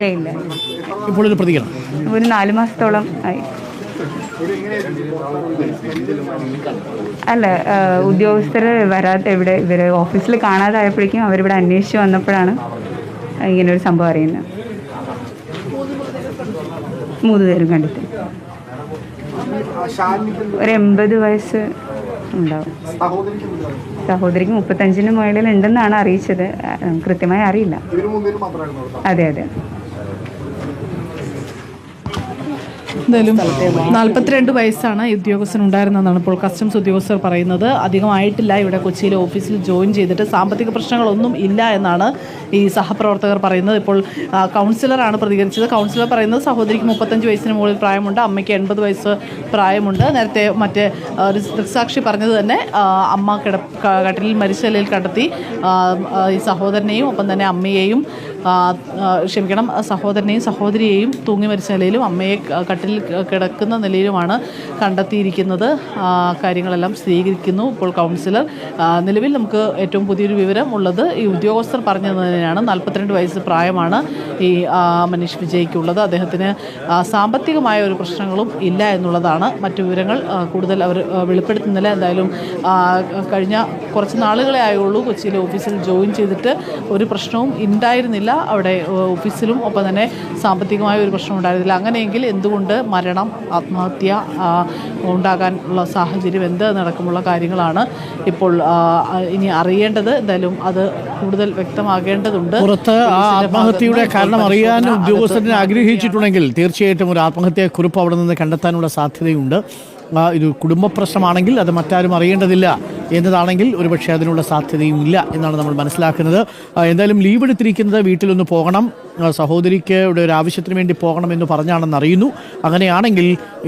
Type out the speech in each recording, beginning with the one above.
ഇല്ല. ഇപ്പോൾ ഒരു പ്രതികരണം. ഒരു നാല് മാസത്തോളം ആയി. അല്ല ഉദ്യോഗസ്ഥർ വരാത്ത ഇവിടെ ഇവർ ഓഫീസിൽ കാണാതായപ്പോഴേക്കും അവരിവിടെ അന്വേഷിച്ച് വന്നപ്പോഴാണ് ഇങ്ങനെ ഒരു സംഭവം അറിയുന്നത്. മൂന്ന് പേരും കണ്ടിട്ട്. ഒരു എൺപത് വയസ്സ് ഉണ്ടാവും. സഹോദരിക്ക് മുപ്പത്തഞ്ചിന് മുകളിൽ ഉണ്ടെന്നാണ് അറിയിച്ചത് കൃത്യമായി അറിയില്ല. അതെ അതെ. എന്തായാലും നാൽപ്പത്തിരണ്ട് വയസ്സാണ് ഉദ്യോഗസ്ഥൻ ഉണ്ടായിരുന്നതെന്നാണ് ഇപ്പോൾ കസ്റ്റംസ് ഉദ്യോഗസ്ഥർ പറയുന്നത്. അധികമായിട്ടില്ല. ഇവിടെ കൊച്ചിയിലെ ഓഫീസിൽ ജോയിൻ ചെയ്തിട്ട് സാമ്പത്തിക പ്രശ്നങ്ങളൊന്നും ഇല്ല എന്നാണ് ഈ സഹപ്രവർത്തകർ പറയുന്നത്. ഇപ്പോൾ കൗൺസിലറാണ് പ്രതികരിച്ചത്. കൗൺസിലർ പറയുന്നത് സഹോദരിക്ക് മുപ്പത്തഞ്ച് വയസ്സിന് മുകളിൽ പ്രായമുണ്ട് അമ്മയ്ക്ക് എൺപത് വയസ്സ് പ്രായമുണ്ട്. നേരത്തെ മറ്റേ ദൃക്സാക്ഷി പറഞ്ഞത് തന്നെ അമ്മ കിട കട്ടിലിൽ മരിച്ച നിലയിൽ കണ്ടെത്തി ഈ സഹോദരനെയും ഒപ്പം തന്നെ അമ്മയെയും ക്ഷമിക്കണം സഹോദരനെയും സഹോദരിയെയും തൂങ്ങി മരിച്ച നിലയിലും അമ്മയെ കട്ടിലിൽ കിടക്കുന്ന നിലയിലുമാണ് കണ്ടെത്തിയിരിക്കുന്നത്. കാര്യങ്ങളെല്ലാം സ്ഥിരീകരിക്കുന്നു ഇപ്പോൾ കൗൺസിലർ നിലവിൽ നമുക്ക് ഏറ്റവും പുതിയൊരു വിവരം ഉള്ളത് ഈ ഉദ്യോഗസ്ഥർ പറഞ്ഞത് തന്നെയാണ് നാൽപ്പത്തിരണ്ട് വയസ്സ് പ്രായമാണ് ഈ മനീഷ് വിജയ്ക്കുള്ളത്. അദ്ദേഹത്തിന് സാമ്പത്തികമായ ഒരു പ്രശ്നങ്ങളും ഇല്ല എന്നുള്ളതാണ് മറ്റു വിവരങ്ങൾ കൂടുതൽ അവർ വെളിപ്പെടുത്തുന്നില്ല. എന്തായാലും കഴിഞ്ഞ കുറച്ച് നാളുകളെ ആയുള്ളൂ കൊച്ചിയിലെ ഓഫീസിൽ ജോയിൻ ചെയ്തിട്ട്. ഒരു പ്രശ്നവും ഉണ്ടായിരുന്നില്ല അവിടെ ഓഫീസിലും ഒപ്പം തന്നെ സാമ്പത്തികമായ ഒരു പ്രശ്നം ഉണ്ടായിരുന്നില്ല. അങ്ങനെയെങ്കിൽ എന്തുകൊണ്ട് മരണം ആത്മഹത്യ ഉണ്ടാകാനുള്ള സാഹചര്യം എന്ത് നടക്കുമുള്ള കാര്യങ്ങളാണ് ഇപ്പോൾ ഇനി അറിയേണ്ടത്. എന്തായാലും അത് കൂടുതൽ വ്യക്തമാകേണ്ടതുണ്ട്. പുറത്ത് ആ ആത്മഹത്യയുടെ കാരണം അറിയാൻ ഉദ്യോഗസ്ഥരെ ആഗ്രഹിച്ചിട്ടുണ്ടെങ്കിൽ തീർച്ചയായിട്ടും ഒരു ആത്മഹത്യാ കുറിപ്പ് അവിടെ നിന്ന് കണ്ടെത്താനുള്ള സാധ്യതയുണ്ട്. ഇത് കുടുംബ പ്രശ്നമാണെങ്കിൽ അത് മറ്റാരും അറിയേണ്ടതില്ല. എന്നതാണെങ്കിൽ ഒരുപക്ഷെ അതിനുള്ള സാധ്യതയും ഇല്ല എന്നാണ് നമ്മൾ മനസ്സിലാക്കുന്നത്. എന്തായാലും ലീവ് എടുത്തിരിക്കുന്നത് വീട്ടിലൊന്ന് പോകണം. സഹോദരിക്ക് ഒരു ആവശ്യത്തിന് വേണ്ടി പോകണം എന്ന് പറഞ്ഞാണെന്ന് അറിയുന്നു. അങ്ങനെയാണെങ്കിൽ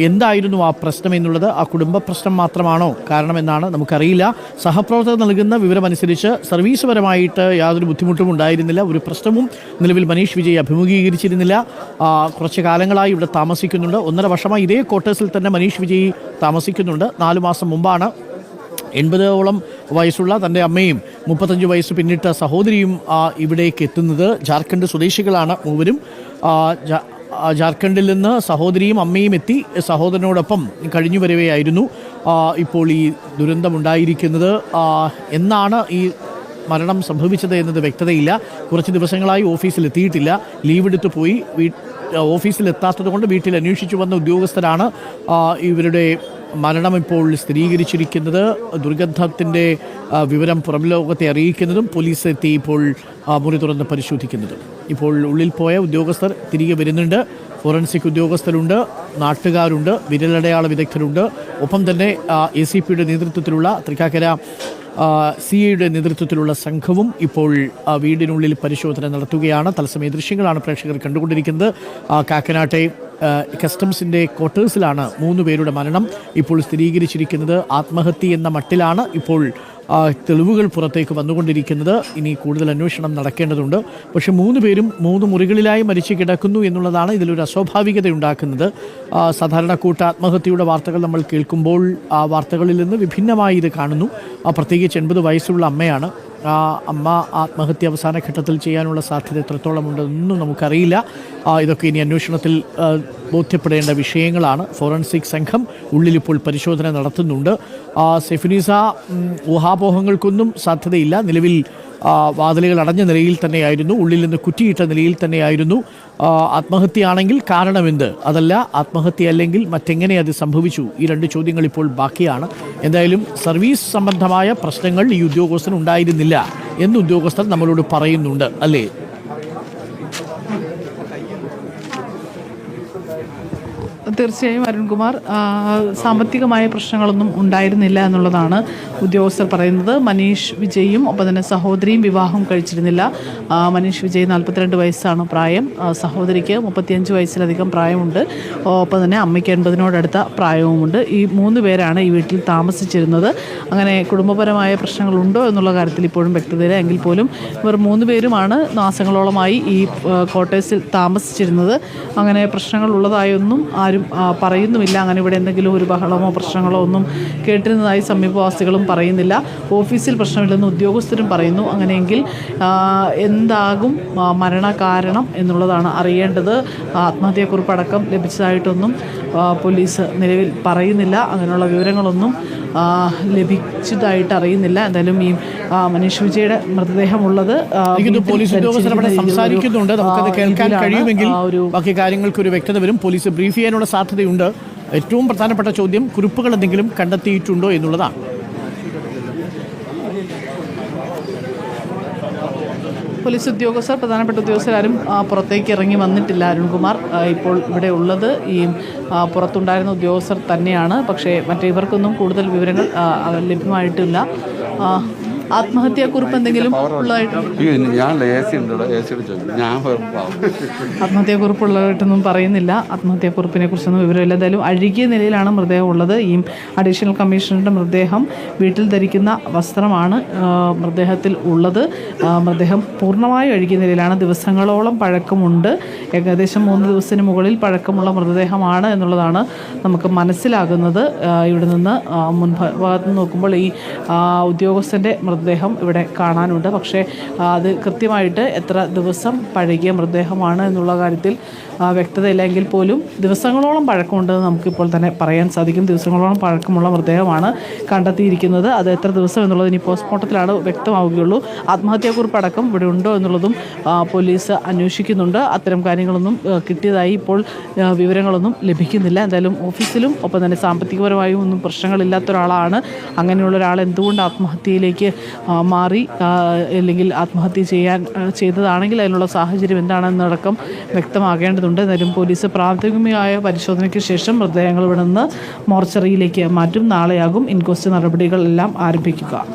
എന്തായിരുന്നു ആ പ്രശ്നം എന്നുള്ളത്? ആ കുടുംബ പ്രശ്നം മാത്രമാണോ കാരണമെന്നാണ് നമുക്കറിയില്ല. സഹപ്രവർത്തകർ നൽകുന്ന വിവരമനുസരിച്ച് സർവീസ് പരമായിട്ട് യാതൊരു ബുദ്ധിമുട്ടും ഉണ്ടായിരുന്നില്ല. ഒരു പ്രശ്നവും നിലവിൽ മനീഷ് വിജയ് അഭിമുഖീകരിച്ചിരുന്നില്ല. കുറച്ച് കാലങ്ങളായി ഇവിടെ താമസിക്കുന്നുണ്ട്. ഒന്നര വർഷമായി ഇതേ ക്വാർട്ടേഴ്സിൽ തന്നെ മനീഷ് വിജയ് താമസിക്കുന്നുണ്ട്. നാലു മാസം മുമ്പാണ് എൺപതോളം വയസ്സുള്ള തന്റെ അമ്മയും മുപ്പത്തഞ്ച് വയസ്സ് പിന്നിട്ട സഹോദരിയും ഇവിടേക്ക് എത്തുന്നത്. ജാർഖണ്ഡ് സ്വദേശികളാണ് മൂവരും. ജാർഖണ്ഡിൽ നിന്ന് സഹോദരിയും അമ്മയും എത്തി. സഹോദരനോടൊപ്പം കഴിഞ്ഞു വരവെയായിരുന്നു ഇപ്പോൾ ഈ ദുരന്തമുണ്ടായിരിക്കുന്നത് എന്നാണ് ഈ മരണം സംഭവിച്ചത് എന്നത് വ്യക്തതയില്ല. കുറച്ച് ദിവസങ്ങളായി ഓഫീസിൽ എത്തിയിട്ടില്ല. ലീവ് എടുത്ത് പോയി. വീ ഓഫീസിൽ എത്താത്തത് കൊണ്ട് വീട്ടിൽ അന്വേഷിച്ചു വന്ന ഉദ്യോഗസ്ഥരാണ് ഇവരുടെ മരണം ഇപ്പോൾ സ്ഥിരീകരിച്ചിരിക്കുന്നത്. ദുർഗന്ധത്തിന്റെ വിവരം പുറം ലോകത്തെ അറിയിക്കുന്നതും പോലീസ് എത്തി ഇപ്പോൾ മുറി തുറന്ന് പരിശോധിക്കുന്നതും. ഇപ്പോൾ ഉള്ളിൽ പോയ ഉദ്യോഗസ്ഥർ തിരികെ വരുന്നുണ്ട്. ഫോറൻസിക് ഉദ്യോഗസ്ഥരുണ്ട് നാട്ടുകാരുണ്ട് വിരലടയാള വിദഗ്ധരുണ്ട്. ഒപ്പം തന്നെ എ സി പിയുടെ നേതൃത്വത്തിലുള്ള തൃക്കാക്കര സി ഐയുടെ നേതൃത്വത്തിലുള്ള സംഘവും ഇപ്പോൾ വീടിനുള്ളിൽ പരിശോധന നടത്തുകയാണ്. തത്സമയ ദൃശ്യങ്ങളാണ് പ്രേക്ഷകർ കണ്ടുകൊണ്ടിരിക്കുന്നത്. കാക്കനാട്ടെ കസ്റ്റംസിന്റെ ക്വാർട്ടേഴ്സിലാണ് മൂന്ന് പേരുടെ മരണം. ഇപ്പോൾ സ്ഥിരീകരിച്ചിരിക്കുന്നത് ആത്മഹത്യ എന്ന മട്ടിലാണ് ഇപ്പോൾ തെളിവുകൾ പുറത്തേക്ക് വന്നുകൊണ്ടിരിക്കുന്നത്. ഇനി കൂടുതൽ അന്വേഷണം നടക്കേണ്ടതുണ്ട്. പക്ഷെ മൂന്ന് പേരും മൂന്ന് മുറികളിലായി മരിച്ചു കിടക്കുന്നു എന്നുള്ളതാണ് ഇതിലൊരു അസ്വാഭാവികത ഉണ്ടാക്കുന്നത്. സാധാരണ കൂട്ട ആത്മഹത്യയുടെ വാർത്തകൾ നമ്മൾ കേൾക്കുമ്പോൾ ആ വാർത്തകളിൽ നിന്ന് വിഭിന്നമായി ഇത് കാണുന്നു. പ്രത്യേകിച്ച് എൺപത് വയസ്സുള്ള അമ്മയാണ്. അമ്മ ആത്മഹത്യ അവസാന ഘട്ടത്തിൽ ചെയ്യാനുള്ള സാധ്യത എത്രത്തോളം ഉണ്ടെന്നൊന്നും നമുക്കറിയില്ല. ഇതൊക്കെ ഇനി അന്വേഷണത്തിൽ ബോധ്യപ്പെടേണ്ട വിഷയങ്ങളാണ്. ഫോറൻസിക് സംഘം ഉള്ളിലിപ്പോൾ പരിശോധന നടത്തുന്നുണ്ട്. സെഫിനിസ ഊഹാപോഹങ്ങൾക്കൊന്നും സാധ്യതയില്ല. നിലവിൽ ആ, വാതിലുകൾ അടഞ്ഞ നിലയിൽ തന്നെയായിരുന്നു ഉള്ളിൽ നിന്ന് കുറ്റിയിട്ട നിലയിൽ തന്നെയായിരുന്നു. ആത്മഹത്യയാണെങ്കിൽ കാരണമെന്ത്? അതല്ല ആത്മഹത്യ അല്ലെങ്കിൽ മറ്റെങ്ങനെ അത് സംഭവിച്ചു? ഈ രണ്ട് ചോദ്യങ്ങൾ ഇപ്പോൾ ബാക്കിയാണ്. എന്തായാലും സർവീസ് സംബന്ധമായ പ്രശ്നങ്ങൾ ഈ ഉദ്യോഗസ്ഥന് ഉണ്ടായിരുന്നില്ല എന്ന് ഉദ്യോഗസ്ഥർ നമ്മളോട് പറയുന്നുണ്ട് അല്ലേ? തീർച്ചയായും അരുൺകുമാർ സാമ്പത്തികമായ പ്രശ്നങ്ങളൊന്നും ഉണ്ടായിരുന്നില്ല എന്നുള്ളതാണ് ഉദ്യോഗസ്ഥർ പറയുന്നത്. മനീഷ് വിജയും ഒപ്പം തന്നെ സഹോദരിയും വിവാഹം കഴിച്ചിരുന്നില്ല. മനീഷ് വിജയ് നാൽപ്പത്തിരണ്ട് വയസ്സാണ് പ്രായം. സഹോദരിക്ക് മുപ്പത്തിയഞ്ച് വയസ്സിലധികം പ്രായമുണ്ട്. ഒപ്പം തന്നെ അമ്മയ്ക്ക് എൺപതിനോടടുത്ത പ്രായവുമുണ്ട്. ഈ മൂന്ന് പേരാണ് ഈ വീട്ടിൽ താമസിച്ചിരുന്നത്. അങ്ങനെ കുടുംബപരമായ പ്രശ്നങ്ങളുണ്ടോ എന്നുള്ള കാര്യത്തിൽ ഇപ്പോഴും വ്യക്തതയില്ല. എങ്കിൽ പോലും ഇവർ മൂന്ന് പേരുമാണ് മാസങ്ങളോളമായി ഈ കോട്ടേഴ്സിൽ താമസിച്ചിരുന്നത്. അങ്ങനെ പ്രശ്നങ്ങൾ ഉള്ളതായൊന്നും ആരും പറയുന്നുമില്ല. അങ്ങനെ ഇവിടെ എന്തെങ്കിലും ഒരു ബഹളമോ പ്രശ്നങ്ങളോ ഒന്നും കേട്ടിരുന്നതായി സമീപവാസികളും പറയുന്നില്ല. ഓഫീസിൽ പ്രശ്നമില്ലെന്ന് ഉദ്യോഗസ്ഥരും പറയുന്നു. അങ്ങനെയെങ്കിൽ എന്താകും മരണ മരണകാരണം എന്നുള്ളതാണ് അറിയേണ്ടത്. ആത്മഹത്യക്കുറിപ്പടക്കം ലഭിച്ചതായിട്ടൊന്നും പോലീസ് നിലവിൽ പറയുന്നില്ല. അങ്ങനെയുള്ള വിവരങ്ങളൊന്നും ലഭിച്ചതായിട്ട് അറിയുന്നില്ല. എന്തായാലും ഈ മനീഷ് വിജയുടെ മൃതദേഹമുള്ളത് സംസാരിക്കുന്നുണ്ട്. നമുക്കത് കേൾക്കാൻ കഴിയുമെങ്കിൽ ബാക്കി കാര്യങ്ങൾക്ക് ഒരു വ്യക്തത വരും. പോലീസ് ബ്രീഫ് ചെയ്യാനുള്ള സാധ്യതയുണ്ട്. ഏറ്റവും പ്രധാനപ്പെട്ട ചോദ്യം കുറിപ്പുകൾ എന്തെങ്കിലും കണ്ടെത്തിയിട്ടുണ്ടോ എന്നുള്ളതാണ്. പോലീസ് ഉദ്യോഗസ്ഥർ പ്രധാനപ്പെട്ട ഉദ്യോഗസ്ഥരാരും പുറത്തേക്ക് ഇറങ്ങി വന്നിട്ടില്ല അരുൺകുമാർ. ഇപ്പോൾ ഇവിടെ ഉള്ളത് ഈ പുറത്തുണ്ടായിരുന്ന ഉദ്യോഗസ്ഥർ തന്നെയാണ്. പക്ഷേ മറ്റേ ഇവർക്കൊന്നും കൂടുതൽ വിവരങ്ങൾ ലഭ്യമായിട്ടില്ല. ആത്മഹത്യാക്കുറിപ്പ് എന്തെങ്കിലും ഞാൻ ഞാൻ. ആത്മഹത്യാക്കുറിപ്പുള്ളതായിട്ടൊന്നും പറയുന്നില്ല. ആത്മഹത്യാക്കുറിപ്പിനെ കുറിച്ചൊന്നും വിവരമില്ല. എന്തായാലും അഴുകിയ നിലയിലാണ് മൃതദേഹം ഉള്ളത്. ഈ അഡീഷണൽ കമ്മീഷണറുടെ മൃതദേഹം വീട്ടിൽ ധരിക്കുന്ന വസ്ത്രമാണ് മൃതദേഹത്തിൽ ഉള്ളത്. മൃതദേഹം പൂർണമായും അഴുകിയ നിലയിലാണ്. ദിവസങ്ങളോളം പഴക്കമുണ്ട്. ഏകദേശം മൂന്ന് ദിവസത്തിന് മുകളിൽ പഴക്കമുള്ള മൃതദേഹമാണ് എന്നുള്ളതാണ് നമുക്ക് മനസ്സിലാകുന്നത്. ഇവിടെ നിന്ന് മുൻഭാഗത്ത് നിന്ന് നോക്കുമ്പോൾ ഈ ഉദ്യോഗസ്ഥന്റെ ഉദ്യോഗസ്ഥന്റെ മൃതദേഹം ഇവിടെ കാണാനുണ്ട്. പക്ഷേ അത് കൃത്യമായിട്ട് എത്ര ദിവസം പഴകിയ മൃതദേഹമാണ് എന്നുള്ള കാര്യത്തിൽ വ്യക്തതയില്ലെങ്കിൽ പോലും ദിവസങ്ങളോളം പഴക്കമുണ്ടെന്ന് നമുക്കിപ്പോൾ തന്നെ പറയാൻ സാധിക്കും. ദിവസങ്ങളോളം പഴക്കമുള്ള മൃതദേഹമാണ് കണ്ടെത്തിയിരിക്കുന്നത്. അത് എത്ര ദിവസം എന്നുള്ളത് ഇനി പോസ്റ്റ്മോർട്ടത്തിലാണ് വ്യക്തമാവുകയുള്ളൂ. ആത്മഹത്യാക്കുറിപ്പ് അടക്കം ഇവിടെ ഉണ്ടോ എന്നുള്ളതും പോലീസ് അന്വേഷിക്കുന്നുണ്ട്. അത്തരം കാര്യങ്ങളൊന്നും കിട്ടിയതായി ഇപ്പോൾ വിവരങ്ങളൊന്നും ലഭിക്കുന്നില്ല. എന്തായാലും ഓഫീസിലും ഒപ്പം തന്നെ സാമ്പത്തികപരമായും ഒന്നും പ്രശ്നങ്ങളില്ലാത്ത ഒരാളാണ്. അങ്ങനെയുള്ള ഒരാൾ എന്തുകൊണ്ട് ആത്മഹത്യയിലേക്ക് മാറി അല്ലെങ്കിൽ ആത്മഹത്യ ചെയ്യാൻ ചെയ്തതാണെങ്കിൽ അതിനുള്ള സാഹചര്യം എന്താണെന്നടക്കം വ്യക്തമാകേണ്ടതുണ്ട്. എന്നാലും പോലീസ് പ്രാഥമികമായ പരിശോധനയ്ക്ക് ശേഷം മൃതദേഹങ്ങൾ ഇവിടെ നിന്ന് മോർച്ചറിയിലേക്ക് മാറ്റും. നാളെയാകും ഇൻക്വസ്റ്റ് നടപടികളെല്ലാം ആരംഭിക്കുക.